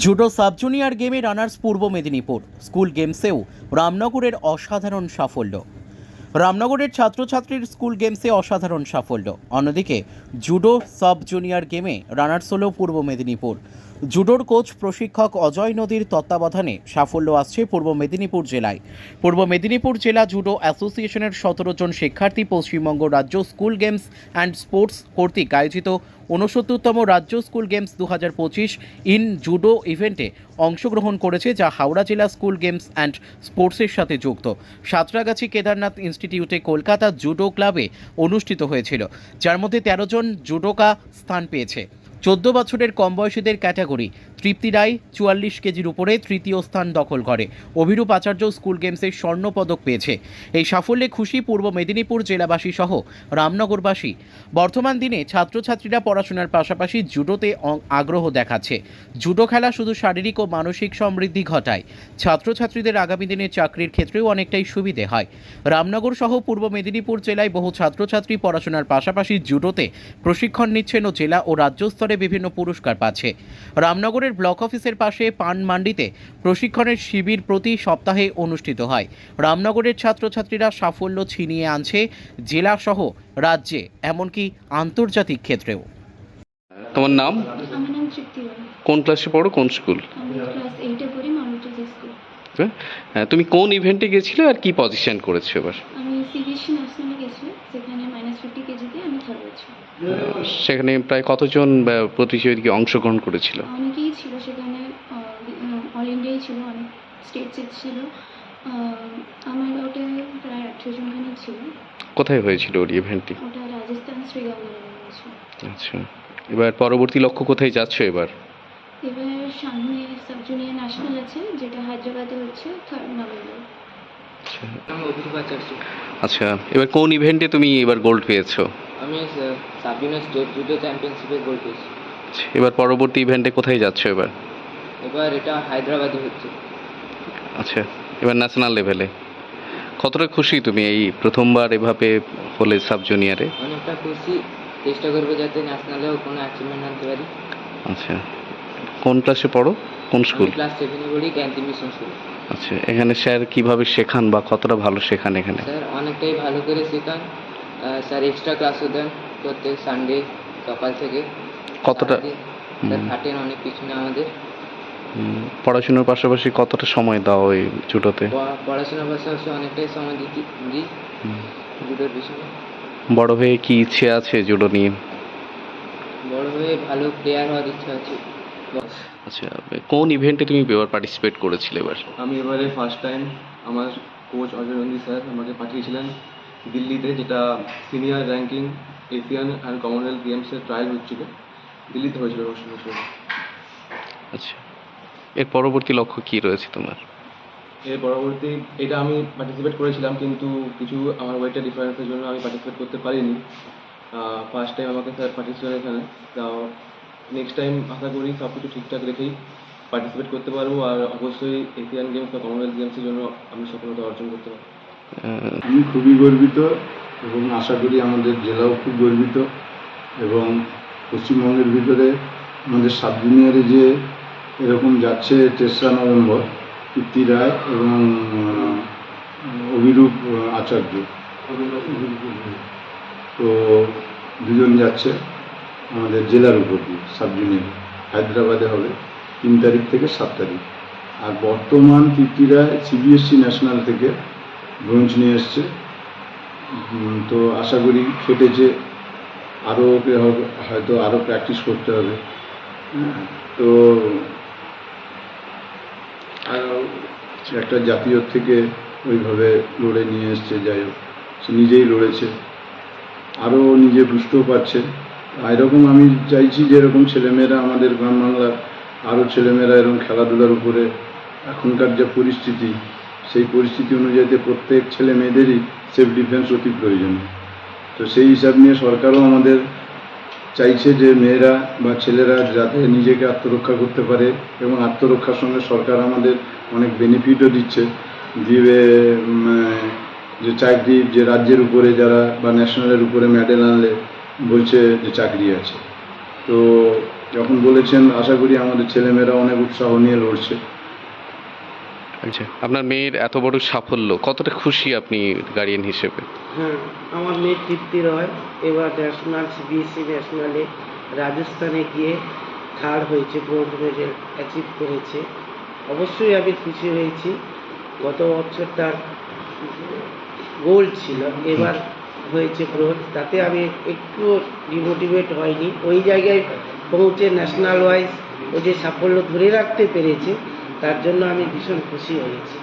Judo sub junior গেমে runners Purba Medinipur, school গেমসেও রামনগরের অসাধারণ সাফল্য। রামনগরের ছাত্রছাত্রীর স্কুল গেমসে অসাধারণ সাফল্য। অন্যদিকে জুডো সাব জুনিয়র গেমে রানার্স হল পূর্ব মেদিনীপুর। জুডোর কোচ প্রশিক্ষক অজয় নদীর তত্ত্বাবধানে সাফল্য আসছে পূর্ব মেদিনীপুর জেলায়। পূর্ব মেদিনীপুর জেলা জুডো অ্যাসোসিয়েশনের সতেরো জন শিক্ষার্থী, পশ্চিমবঙ্গ রাজ্য স্কুল গেমস অ্যান্ড স্পোর্টস কর্তৃক আয়োজিত ঊনসত্তরতম রাজ্য স্কুল গেমস দু হাজার পঁচিশ ইন জুডো ইভেন্টে অংশগ্রহণ করেছে, যা হাওড়া জেলা স্কুল গেমস অ্যান্ড স্পোর্টসের সাথে যুক্ত। সাঁতরাগাছি কেদারনাথ ইনস্টিটিউটে কলকাতা জুডো ক্লাবে অনুষ্ঠিত হয়েছিল, যার মধ্যে তেরো জন জুডোকা স্থান পেয়েছে। চোদ্দ বছরের কম বয়সীদের ক্যাটাগরি। তৃপ্তি রায় চুয়াল্লিশ কেজির উপরে তৃতীয় স্থান দখল করে। অভিরূপ আচার্য স্কুল গেমসে স্বর্ণ পদক পেয়েছে। এই সাফল্যে খুশি পূর্ব মেদিনীপুর জেলাবাসী সহ রামনগরবাসী। বর্তমান দিনে ছাত্রছাত্রীরা পড়াশোনার পাশাপাশি জুডোতে আগ্রহ দেখাচ্ছে। জুডো খেলা শুধু শারীরিক ও মানসিক সমৃদ্ধি ঘটায়। ছাত্রছাত্রীদের আগামী দিনে চাকরির ক্ষেত্রেও অনেকটাই সুবিধে হয়। রামনগর সহ পূর্ব মেদিনীপুর জেলায় বহু ছাত্রছাত্রী পড়াশোনার পাশাপাশি জুডোতে প্রশিক্ষণ নিচ্ছেন ও জেলা ও রাজ্য স্তরে বিভিন্ন পুরস্কার পাচ্ছে। রামনগরের ব্লক অফিসের পাশে পান মান্ডিতে প্রশিক্ষণের শিবির প্রতি সপ্তাহে অনুষ্ঠিত হয়। রামনগরের ছাত্রছাত্রীরা সাফল্য ছিনিয়ে আনছে জেলা সহ রাজ্যে এমনকি আন্তর্জাতিক ক্ষেত্রেও। তোমার নাম? কোন ক্লাসে পড়ো? কোন স্কুল আমি ক্লাস এইটে পড়ি মাউন্টেজ স্কুল হ্যাঁ, তুমি কোন ইভেন্টে গেছিলে আর কি পজিশন করেছ এবার? আমি সিবিএসসি ন্যাশনালে গেছি যেখানে মাইনাস ফিফটি কেজিতে আমি থার্ড হয়েছি। সেখানে প্রায় কতজন প্রতিযোগী অংশগ্রহণ করেছিল? অনেকেই ছিল সেখানে অল ইন্ডিয়াই ছিল অনেক স্টেটস ছিল। আমার ওটা প্রায় জনখানি ছিল। কোথায় হয়েছিল ওর ইভেন্টটি ওটা রাজস্থান শ্রীগঙ্গায় হয়েছিল। আচ্ছা। এবার পরবর্তী লক্ষ্য কোথায় যাচ্ছ এবার? এবার সামনে সাব জুনিয়র ন্যাশনাল আছে যেটা হায়দ্রাবাদে হচ্ছে থার্ড নভেম্বর আচ্ছা। আচার্য আচ্ছা এবার কোন ইভেন্টে তুমি এবার গোল্ড পেয়েছ? আমি সাবিনা স্টেট জুডো চ্যাম্পিয়নশিপে গোল্ড পেয়েছি। আচ্ছা, এবার পরবর্তী ইভেন্টে কোথায় যাচ্ছ এবার? এবার এটা হায়দ্রাবাদে হচ্ছে। আচ্ছা এবার ন্যাশনাল লেভেলে কতটা খুশি তুমি এই প্রথমবার এভাবে হলে সাব জুনিয়রে অনেকটা খুশি। চেষ্টা করব যাতে ন্যাশনালেও কোনো অ্যাচিভমেন্ট আনতে পারি। আচ্ছা। কোন ক্লাসে পড়ো? কোন স্কুল ক্লাস সেভেনে পড়ি ক্যান্টি মিশন স্কুল আচ্ছা এখানে স্যার কীভাবে শেখান বা কতটা ভালো শেখান এখানে? স্যার অনেকটাই ভালো করে শেখান। স্যার এক্সট্রা ক্লাসও দেন প্রত্যেক সানডে সকাল থেকে। কতটা? স্যার খাটেন অনেক পিছনে আমাদের। পড়াশোনার পাশাপাশি কতটা সময় দাও এই জুটোতে পড়াশোনার পাশাপাশি অনেকটাই সময় দিতে দিই। জুডোর পিছনে। বড় হয়ে কি ইচ্ছে আছে জুডো নিয়ে? বড় হয়ে ভালো প্লেয়ার হওয়ার ইচ্ছা আছে। আচ্ছা কোন ইভেন্টে তুমি এবার পার্টিসিপেট করেছিলে এবার? আমি এবারে ফার্স্ট টাইম আমার কোচ অজয় নন্দী স্যার আমাকে পাঠিয়েছিলেন দিল্লিতে যেটা senior ranking Asian and Commonwealth গেমসের ট্রায়াল হচ্ছিল। দিল্লিতে হয়েছিল আচ্ছা এর পরবর্তী লক্ষ্য কি রয়েছে তোমার? এর পরবর্তী এটা আমি পার্টিসিপেট করেছিলাম কিন্তু কিছু আমার ওয়েটের ডিফারেন্সের জন্য আমি পার্টিসিপেট করতে পারিনি। ফার্স্ট টাইম আমাকে স্যার পাঠিয়েছিলেন এখানে তাও নেক্সট টাইম আশা করি সব কিছু ঠিকঠাক রেখেই পার্টিসিপেট করতে পারব আর অবশ্যই এশিয়ান গেমস বা কমনওয়েলথ গেমসের জন্য আমি সফলতা অর্জন করতে পারব। আমি খুবই গর্বিত এবং আশা করি আমাদের জেলাও খুব গর্বিত এবং পশ্চিমবঙ্গের ভিতরে আমাদের সাব জুনিয়রে যে এরকম যাচ্ছে তেসরা নভেম্বর কীর্তি রায় এবং অভিরূপ আচার্য। তো দুজন যাচ্ছে। আমাদের জেলার উপর দিয়ে সাব জুনিয়র হায়দ্রাবাদে হবে তিন তারিখ থেকে সাত তারিখ। আর বর্তমান কীর্তি সিবিএসসি ন্যাশনাল থেকে ব্রোঞ্জ নিয়ে এসছে। তো আশা করি খেটেছে। আরও ওকে হয়তো আরও প্র্যাকটিস করতে হবে। হ্যাঁ, তো আরও একটা জাতীয় থেকে ওইভাবে লড়ে নিয়ে এসছে যাই হোক। সে নিজেই লড়েছে আরও নিজে বুঝতেও পারছে। এরকম আমি চাইছি যে এরকম ছেলেমেয়েরা আমাদের গ্রাম বাংলার আরও ছেলেমেয়েরা এরকম খেলাধুলার উপরে এখনকার যে পরিস্থিতি, সেই পরিস্থিতি অনুযায়ী প্রত্যেক ছেলে মেয়েদেরই সেফ ডিফেন্স অতি প্রয়োজন। তো সেই হিসাব নিয়ে সরকারও আমাদের চাইছে যে মেয়েরা বা ছেলেরা যাতে নিজেকে আত্মরক্ষা করতে পারে এবং আত্মরক্ষার সঙ্গে সরকার আমাদের অনেক বেনিফিটও দিচ্ছে। দিয়ে যে চাকরি যে রাজ্যের উপরে যারা বা ন্যাশনালের উপরে মেডেল আনলে বলছে যে চাকরি আছে। তো যখন বলেছেন আশা করি আমাদের ছেলেমেয়েরা অনেক উৎসাহ নিয়ে লড়ছে। আচ্ছা আপনার মেয়ের এত বড় সাফল্য কতটা খুশি আপনি গার্ডিয়ান হিসেবে? হ্যাঁ আমার মেয়ে তৃপ্তি রয়। এবার ন্যাশনাল সিবিএসসি ন্যাশনালে রাজস্থানে গিয়ে থার্ড হয়েছে ব্রোঞ্জ মেডেল অ্যাচিভ করেছে। অবশ্যই আমি খুশি হয়েছি। গত বছর তার গোল্ড ছিল। এবার হয়েছে গ্রহণ, তাতে আমি একটু ডিমোটিভেট হয়নি। ওই জায়গায় পৌঁছে ন্যাশনাল ওয়াইজ ও যে সাফল্য ধরে রাখতে পেরেছে, তার জন্য আমি ভীষণ খুশি হয়েছি।